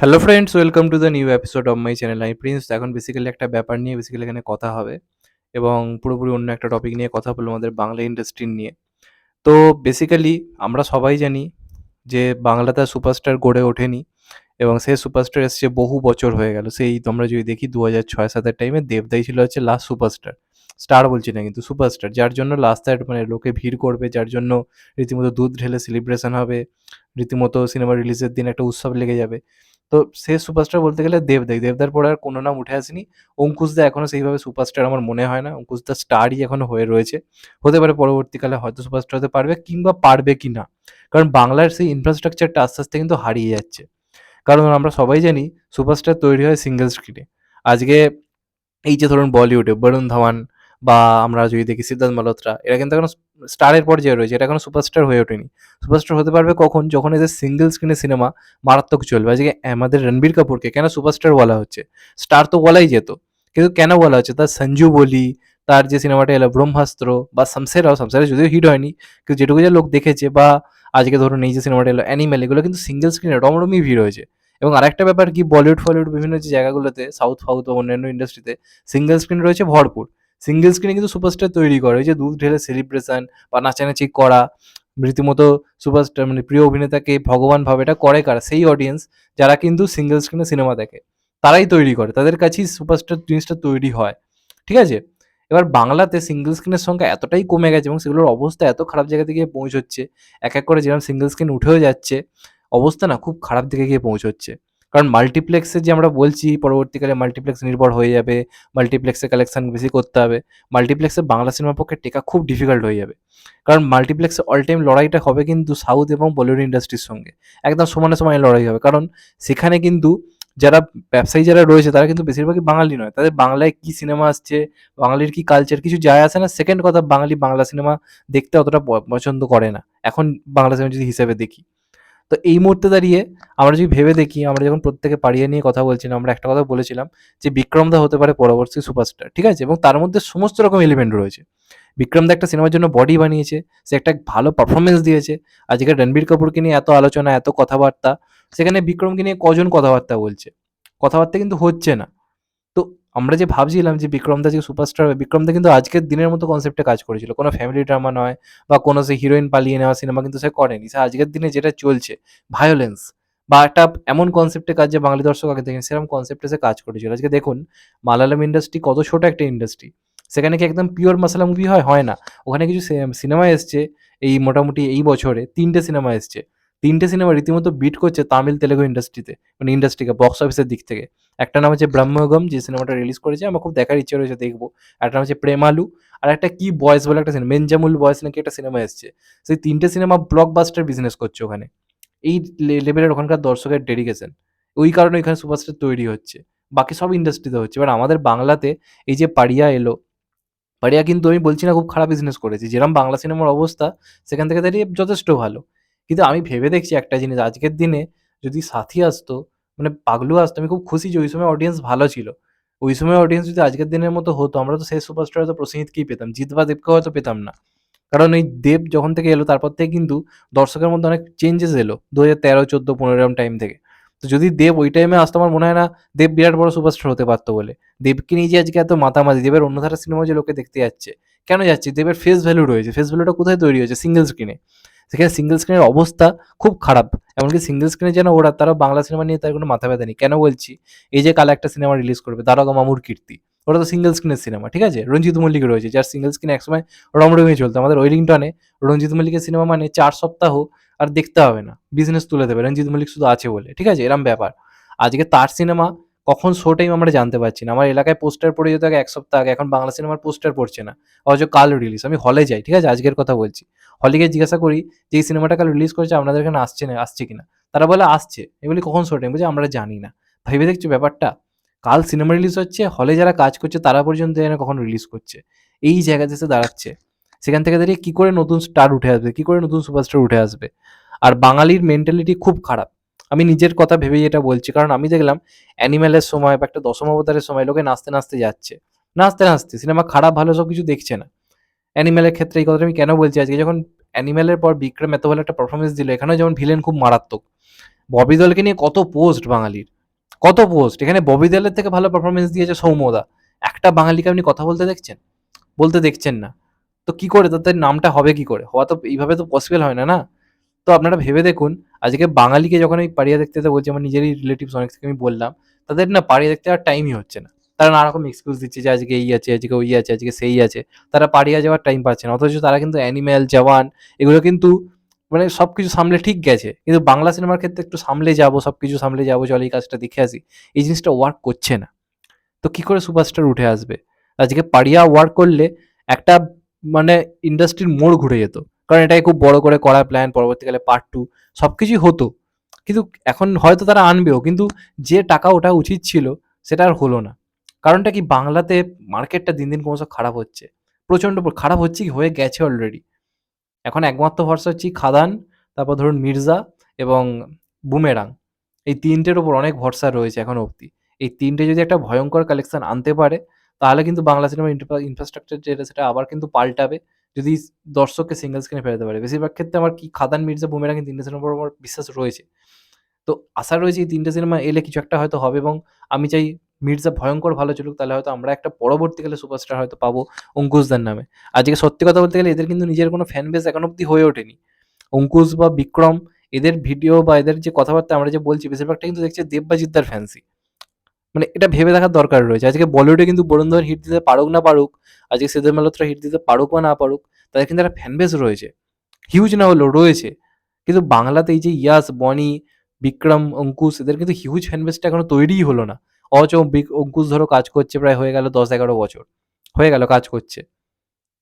Hello friends welcome to the new episode of my channel আমি Prince এখন basically একটা ব্যাপার নিয়ে বেসিক্যালি এখানে কথা হবে এবং পুরোপুরি অন্য একটা টপিক নিয়ে কথা বলব আমাদের বাংলা ইন্ডাস্ট্রি নিয়ে। তো বেসিক্যালি আমরা সবাই জানি যে বাংলাতে সুপারস্টার গড়ে ওঠেনি এবং সে সুপারস্টার এসছে বহু বছর হয়ে গেল। সেই তোমরা যদি দেখি দু হাজার ছয় সাতের টাইমে দেবদাই ছিল হচ্ছে লাস্ট সুপারস্টার স্টার বলছি না কিন্তু সুপারস্টার যার জন্য লাস্ট মানে লোকে ভিড় করবে, যার জন্য রীতিমতো দুধ ঢেলে সেলিব্রেশন হবে, রীতিমতো সিনেমা রিলিজের দিন একটা উৎসব লেগে যাবে। তো সে সুপারস্টার বলতে গেলে দেবদাই দেবদার পরে আর কোনো নাম উঠে আসেনি। অঙ্কুশদা এখনও সেইভাবে সুপারস্টার আমার মনে হয় না। অঙ্কুশদা স্টারই এখনও হয়ে রয়েছে। হতে পারে পরবর্তীকালে হয়তো সুপারস্টার হতে পারবে কিংবা পারবে কি না। কারণ বাংলার সেই ইনফ্রাস্ট্রাকচারটা আস্তে আস্তে কিন্তু হারিয়ে যাচ্ছে। কারণ আমরা সবাই জানি সুপারস্টার তৈরি হয় সিঙ্গেল স্ক্রিনে আজকে এই যে ধরুন বলিউডে, বরুণ ধাওয়ান বা আমরা যদি দেখি সিদ্ধার্থ মালহোত্রা, এরা কিন্তু এখনও স্টারের পর্যায়ে রয়েছে এটা এখনও সুপারস্টার হয়ে ওঠেনি। সুপারস্টার হতে পারবে কখন? যখন এদের সিঙ্গেল স্ক্রিনে সিনেমা মারাত্মক চলবে। আজকে আমাদের রণবীর কাপুরকে কেন সুপারস্টার বলা হচ্ছে? স্টার তো বলাই যেত, কিন্তু কেন বলা হচ্ছে? তার সঞ্জু বলি, তার যে সিনেমাটা এলো ব্রহ্মাস্ত্র বা শামসেরাও শামসেরা যদিও হিট হয়নি, কিন্তু যেটুকু যে লোক দেখেছে বা আজকে ধরুন এই যে সিনেমাটা এলো অ্যানিমেল এগুলো কিন্তু সিঙ্গেল স্ক্রিনে রমরমি ভিড় হয়েছে। এবং আরেকটা ব্যাপার কি বলিউড ফলিউড বিভিন্ন যে জায়গাগুলোতে সাউথ ফাউথ বা অন্যান্য ইন্ডাস্ট্রিতে সিঙ্গেল স্ক্রিন রয়েছে ভরপুর। সিঙ্গেল স্ক্রিনে কিন্তু সুপারস্টার তৈরি করে। ওই যে দুধ ঢেলে সেলিব্রেশন বা নাচানাচি করা, রীতিমতো সুপারস্টার মানে প্রিয় অভিনেতাকে ভগবান ভাবে এটা করে কারা? সেই অডিয়েন্স যারা কিন্তু সিঙ্গেল স্ক্রিনে সিনেমা দেখে। তারাই তৈরি করে। তাদের কাছেই সুপারস্টার জিনিসটা তৈরি হয়। ঠিক আছে? এবার বাংলাতে সিঙ্গেল স্ক্রিনের সংখ্যা এতটাই কমে গেছে এবং সেগুলোর অবস্থা এত খারাপ জায়গাতে গিয়ে পৌঁছচ্ছে। এক এক করে যেরকম সিঙ্গেল স্ক্রিন উঠেও যাচ্ছে, অবস্থা না খুব খারাপ দিকে গিয়ে পৌঁছচ্ছে। কারণ মাল্টিপ্লেক্সে যে আমরা বলছি, পরবর্তীকালে মাল্টিপ্লেক্স নির্ভর হয়ে যাবে মাল্টিপ্লেক্সে কালেকশন বেশি করতে হবে মাল্টিপ্লেক্সে বাংলা সিনেমার পক্ষে টেকা খুব ডিফিকাল্ট হয়ে যাবে। কারণ মাল্টিপ্লেক্সে অল টাইম লড়াইটা হবে কিন্তু সাউথ এবং বলিউড ইন্ডাস্ট্রির সঙ্গে। একদম সমানে সমানে লড়াই হবে। কারণ সেখানে কিন্তু যারা ব্যবসায়ী যারা রয়েছে, তারা কিন্তু বেশিরভাগই বাঙালি নয়। তাদের বাংলায় কি সিনেমা আসছে, বাঙালির কি কালচার কিছু যায় আসে না সেকেন্ড কথা বাঙালি বাংলা সিনেমা দেখতে অতটা পছন্দ করে না। এখন বাংলা সিনেমা যদি হিসেবে দেখি। তো এই মুহূর্তে দাঁড়িয়ে আমরা যদি ভেবে দেখি, আমরা যখন প্রত্যেকে পাড়িয়ে নিয়ে কথা বলছিলাম, আমরা একটা কথা বলেছিলাম যে বিক্রমদা হতে পারে পরবর্তী সুপারস্টার, ঠিক আছে? এবং তার মধ্যে সমস্ত রকম এলিমেন্ট রয়েছে। বিক্রমদা একটা সিনেমার জন্য বডি বানিয়েছে, সে একটা ভালো পারফরমেন্স দিয়েছে। আজকে রণবীর কাপুরকে নিয়ে এত আলোচনা, এত কথাবার্তা, সেখানে বিক্রমকে নিয়ে কজন কথাবার্তা বলছে? কথাবার্তা কিন্তু হচ্ছে না। আমরা যে ভাবছিলাম যে বিক্রমদা যে সুপারস্টার হবে, বিক্রমদা কিন্তু আজকের দিনের মতো কনসেপ্টে কাজ করেছিল। কোনো ফ্যামিলি ড্রামা নয় বা কোনো সে হিরোইন পালিয়ে নেওয়া সিনেমা কিন্তু সে করেনি। সে আজকের দিনে যেটা চলছে ভায়োলেন্স বা একটা এমন কনসেপ্টে কাজ যে বাঙালি দর্শক আগে দেখেন, সেরকম কনসেপ্টে সে কাজ করেছিল। আজকে দেখুন, মালায়ালাম ইন্ডাস্ট্রি কত ছোট একটা ইন্ডাস্ট্রি সেখানে কি একদম পিওর মশলা মুভি হয়? হয় না। ওখানে কিছু সিনেমা এসছে, এই মোটামুটি এই বছরে তিনটে সিনেমা এসছে। তিনটে সিনেমা রীতিমতো বিট করছে তামিল তেলেগু ইন্ডাস্ট্রিতে মানে ইন্ডাস্ট্রিকে বক্স অফিসের দিক থেকে। একটা নাম হচ্ছে ব্রহ্মগম, যে সিনেমাটা রিলিজ করেছে, আমার খুব দেখার ইচ্ছে রয়েছে, দেখব। একটা নাম হচ্ছে প্রেমালু, আর একটা কি বয়েস বলে একটা সিনেমা মেনজামুল বয়েস নাকি একটা সিনেমা এসছে। সেই তিনটে সিনেমা ব্লকবাস্টার বিজনেস করছে ওখানে। এই লেভেলের ওখানকার দর্শকের ডেডিকেশন ওই কারণে ওইখানে সুপারস্টার তৈরি হচ্ছে। বাকি সব ইন্ডাস্ট্রিতে হচ্ছে। এবার আমাদের বাংলাতে এই যে পাড়িয়া এলো, পাড়িয়া কিন্তু আমি বলছি না খুব খারাপ বিজনেস করেছে। যেরকম বাংলা সিনেমার অবস্থা, সেখান থেকে দাঁড়িয়ে যথেষ্ট ভালো। কিন্তু আমি ভেবে দেখছি একটা জিনিস, আজকের দিনে যদি সাথী আসতো মানে পাগলু আসতো, আমি খুব খুশি যে ওই সময় অডিয়েন্স ভালো ছিল। ওই সময় অডিয়েন্স যদি আজকের দিনের মতো হতো, আমরা তো সেই সুপারস্টার হয়তো প্রসেনজিৎকেই পেতাম, জিৎ বা দেবকে হয়তো পেতাম না। কারণ ওই দেব যখন থেকে এলো, তারপর থেকে কিন্তু দর্শকের মধ্যে অনেক চেঞ্জেস এলো দু হাজার তেরো, চোদ্দ, পনেরো টাইম থেকে। তো যদি দেব ওই টাইমে আসতো, আমার মনে হয় না দেব বিরাট বড় সুপারস্টার হতে পারতো বলে। দেবকে নিয়ে যে আজকে এত মাতামাতি, দেবের অন্য ধারা সিনেমা যে লোকে দেখতে যাচ্ছে, কেন যাচ্ছে? দেবের ফেস ভ্যালু রয়েছে ফেস ভ্যালুটা কোথায় তৈরি হয়েছে? সিঙ্গেল স্ক্রিনে সেখানে সিঙ্গেল স্ক্রিনের অবস্থা খুব খারাপ। এমনকি সিঙ্গেল স্ক্রিনে যেন ওরা, তারা বাংলা সিনেমা নিয়ে তার কোনো মাথা ব্যথা নেই। কেন বলছি? এই যে কাল একটা সিনেমা রিলিজ করবে, দারোগা মামুর কীর্তি। ওটা তো সিঙ্গেল স্ক্রিনের সিনেমা ঠিক আছে? রঞ্জিত মল্লিক রয়েছে, যার সিঙ্গেল স্ক্রিন একসময় রমরমে চলতো। আমাদের ওয়েলিংটনে রঞ্জিত মল্লিকের সিনেমা মানে চার সপ্তাহ আর দেখতে হবে না। বিজনেস তুলে দেবে। রঞ্জিত মল্লিক শুধু আছে বলে, ঠিক আছে? এরম ব্যাপার। আজকে তার সিনেমা কখন শো টাইম আমরা জানতে পারছি না। আমার এলাকায় পোস্টার পড়ে যেত এক সপ্তাহ আগে, এখন বাংলা সিনেমার পোস্টার পড়ছে না। অথচ কাল রিলিজ আমি হলে যাই, ঠিক আছে? আজকের কথা বলছি। হলে গিয়ে জিজ্ঞাসা করি যে, এই সিনেমাটা কাল রিলিজ করেছে, আপনাদের এখানে আসছে না, আসছে কিনা? তারা বলে, আসছে। এগুলি কখন শো টাইম বলছে, আমরা জানি না। ভেবে দেখছ ব্যাপারটা? কাল সিনেমা রিলিজ হচ্ছে হলে যারা কাজ করছে, তারা পর্যন্ত জানে না কখন রিলিজ করছে? এই জায়গাতে এসে দাঁড়াচ্ছে। সেখান থেকে দাঁড়িয়ে কী করে নতুন স্টার উঠে আসবে? কী করে নতুন সুপারস্টার উঠে আসবে? আর বাঙালির মেন্টালিটি খুব খারাপ। আমি নিজের কথা ভেবেই এটা বলছি। কারণ আমি দেখলাম অ্যানিম্যালের সময় বা একটা দশম অবতারের সময় লোকে নাচতে নাচতে যাচ্ছে। নাচতে নাচতে, সিনেমা খারাপ ভালো সব কিছু দেখছে না। অ্যানিম্যালের ক্ষেত্রে এই কথাটা আমি কেন বলছি? আজকে যখন অ্যানিম্যালের পর বিক্রম এত ভালো একটা পারফরমেন্স দিল, এখানেও যেমন ভিলেন খুব মারাত্মক। ববি দলকে নিয়ে কত পোস্ট বাঙালির। কত পোস্ট এখানে ববি দলের থেকে ভালো পারফরমেন্স দিয়েছে সৌম্যদা একটা বাঙালিকে আপনি কথা বলতে দেখছেন? বলতে দেখছেন না। তো কি করে? তাদের নামটা হবে কি করে? হওয়া তো এইভাবে তো পসিবল হয় না না? তো আপনারা ভেবে দেখুন, আজকে বাঙালিকে যখন আমি পাড়িয়া দেখতে বলছি, আমার নিজেরই রিলেটিভস অনেক থেকে আমি বললাম, তাদের না পাড়িয়া দেখতে আর টাইমই হচ্ছে না। তারা নানা রকম এক্সকিউজ দিচ্ছে যে, আজকে এই আছে, আজকে ওই আছে, আজকে সেই আছে। তারা পাড়িয়া যাওয়ার টাইম পাচ্ছে না, অথচ তারা কিন্তু অ্যানিম্যাল জওয়ান, এগুলো কিন্তু মানে সব কিছু সামলে ঠিক গেছে। কিন্তু বাংলা সিনেমার ক্ষেত্রে একটু সামলে যাব সব কিছু সামলে যাব, চল এই কাজটা দেখে আসি। এই জিনিসটা ওয়ার্ক করছে না। তো কি করে সুপারস্টার উঠে আসবে? আজকে পাড়িয়া ওয়ার্ক করলে একটা মানে ইন্ডাস্ট্রির মোড় ঘুরে যেত। কারণ এটাকে খুব বড় করে করা প্ল্যান পরবর্তীকালে পার্ট টু সব কিছুই হতো। কিন্তু এখন হয়তো তারা আনবেও, কিন্তু যে টাকা ওটা উচিত ছিল, সেটা আর হলো না। কারণটা কি, বাংলাতে মার্কেটটা দিন দিন ক্রমশ খারাপ হচ্ছে। প্রচণ্ড খারাপ হচ্ছে কি, হয়ে গেছে অলরেডি এখন একমাত্র ভরসা হচ্ছে খাদান, তারপর ধরুন মির্জা এবং বুমেরাং। এই তিনটের ওপর অনেক ভরসা রয়েছে এখন অবধি। এই তিনটে যদি একটা ভয়ঙ্কর কালেকশন আনতে পারে, তাহলে কিন্তু বাংলা সিনেমার ইনফ্রাস্ট্রাকচার যেটা, সেটা আবার কিন্তু পাল্টাবে। যদি দর্শককে সিঙ্গেল স্ক্রিনে ফেরাতে পারে। বেশিরভাগ ক্ষেত্রে আমার কি খাদান, মির্জা, বুমেরাং এই তিনটে সিনেমার আমার বিশ্বাস রয়েছে। তো আশা রয়েছে এই তিনটে সিনেমা এলে কিছু একটা হয়তো হবে এবং আমি চাই মির্জা ভয়ঙ্কর ভালো চলুক, তাহলে হয়তো আমরা একটা পরবর্তীকালে সুপারস্টার হয়তো পাবো অঙ্কুশদার নামে। আজকে সত্যি কথা বলতে গেলে এদের কিন্তু নিজের কোনো ফ্যান বেস এখন অব্দি হয়ে ওঠেনি। অঙ্কুশ বা বিক্রম, এদের ভিডিও বা এদের যে কথাবার্তা আমরা যে বলছি বেশিরভাগটা কিন্তু দেখছি দেব বা জিদ্দার ফ্যান্সি মানে এটা ভেবে দেখার দরকার রয়েছে। আজকে বলিউডে কিন্তু বরুণ ধবন হিট দিতে পারুক না পারুক, আজকে সিদ্ধার্থ মালহোত্রা হিট দিতে পারুক বা না পারুক, তাদের কিন্তু একটা ফ্যান বেস রয়েছে। হিউজ না হলেও রয়েছে। কিন্তু বাংলাতে এই যে ইয়াস, বনি, বিক্রম, অঙ্কুশ, এদের কিন্তু হিউজ ফ্যান বেসটা এখনও তৈরিই হলো না। অচ অঙ্কুশ ধরো কাজ করছে প্রায় হয়ে গেল দশ এগারো বছর। হয়ে গেল কাজ করছে।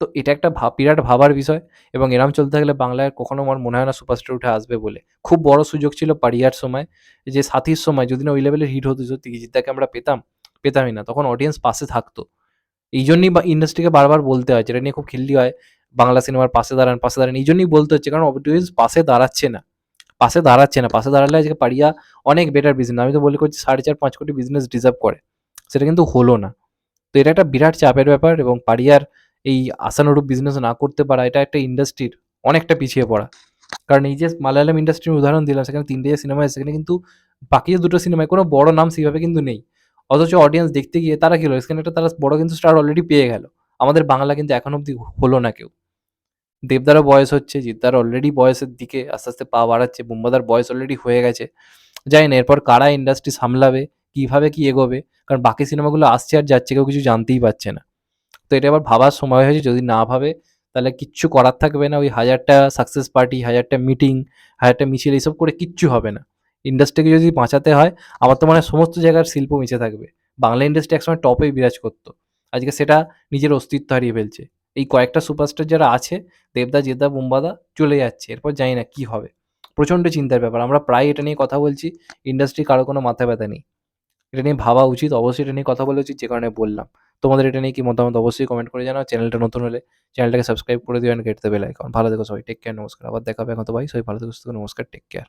তো এটা একটা ভা, বিরাট ভাবার বিষয় এবং এরম চলতে থাকলে বাংলায় কখনো আমার মনে হয় না সুপারস্টার উঠে আসবে বলে। খুব বড় সুযোগ ছিল পারিয়ার সময়, যে সাথীর সময় যদি না ওই লেভেলের হিট হতো সত্যি জিদ্দাকে আমরা পেতাম, পেতামই না। তখন অডিয়েন্স পাশে থাকতো। এই জন্যই বা ইন্ডাস্ট্রিকে বারবার বলতে হয়, যেটা নিয়ে খুব খিল্লি হয়, বাংলা সিনেমার পাশে দাঁড়ান পাশে দাঁড়ান এই জন্যই বলতে হচ্ছে। কারণ অডিয়েন্স পাশে দাঁড়াচ্ছে না, পাশে দাঁড়াচ্ছে না। পাশে দাঁড়ালে আজকে পারিয়া অনেক বেটার বিজনেস আমি তো বলে করছি সাড়ে চার, পাঁচ কোটি বিজনেস ডিজার্ভ করে। সেটা কিন্তু হলো না। তো এটা একটা বিরাট চাপের ব্যাপার এবং পারিয়ার এই আশানুরূপ বিজনেস না করতে পারা, এটা একটা ইন্ডাস্ট্রির অনেকটা পিছিয়ে পড়া। কারণ এই যে মালায়ালাম ইন্ডাস্ট্রির উদাহরণ দিলাম, সেখানে তিনটে যে সিনেমা আছে, সেখানে কিন্তু বাকি দুটো সিনেমায় কোনো বড় নাম সেইভাবে কিন্তু নেই। অথচ অডিয়েন্স দেখতে গিয়ে তারা কি হলো? সেখানে একটা তারা বড় কিন্তু স্টার অলরেডি পেয়ে গেল। আমাদের বাংলা কিন্তু এখন অব্দি হলো না কেউ। দেবদারও বয়স হচ্ছে, জিদ্দার অলরেডি বয়সের দিকে আস্তে আস্তে পা বাড়াচ্ছে, বুম্বাদার বয়স অলরেডি হয়ে গেছে। জানি না, এরপর কারা ইন্ডাস্ট্রি সামলাবে, কীভাবে কি এগোবে? কারণ বাকি সিনেমাগুলো আসছে আর যাচ্ছে, কেউ কিছু জানতেই পারছে না। তো এটা আবার ভাবার সময় হয়েছে, যদি না ভাবে, তাহলে কিচ্ছু করার থাকবে না। ওই হাজারটা সাকসেস পার্টি হাজারটা মিটিং হাজারটা মিছিল এইসব করে কিচ্ছু হবে না। ইন্ডাস্ট্রিকে যদি বাঁচাতে হয়, আমার তো মানে সমস্ত জায়গার শিল্প মিশে থাকবে। বাংলা ইন্ডাস্ট্রি একসময় টপেই বিরাজ করতো। আজকে সেটা নিজের অস্তিত্ব হারিয়ে ফেলছে। এই কয়েকটা সুপারস্টার যারা আছে, দেবদা, জেদা, বুম্বাদা, চলে যাচ্ছে। এরপর জানি না কি হবে। প্রচণ্ড চিন্তার ব্যাপার। আমরা প্রায় এটা নিয়ে কথা বলছি। ইন্ডাস্ট্রি কারও কোনো মাথা ব্যথা নেই। এটা নিয়ে ভাবা উচিত। অবশ্যই এটা নিয়ে কথা বলা উচিত যে কারণে বললাম। তোমাদের এটা নিয়ে কি মতামত অবশ্যই কমেন্ট করে জানাও। চ্যানেলটা নতুন হলে চ্যানেলটাকে সাবস্ক্রাইব করে দিও অ্যান্ড গেট দেবে লাইক ভালো দেখো সবাই টেক কেয়ার নমস্কার। আবার দেখাবে এখন তো ভাই। সবাই ভালো থেকে থেকো, নমস্কার টেক কেয়ার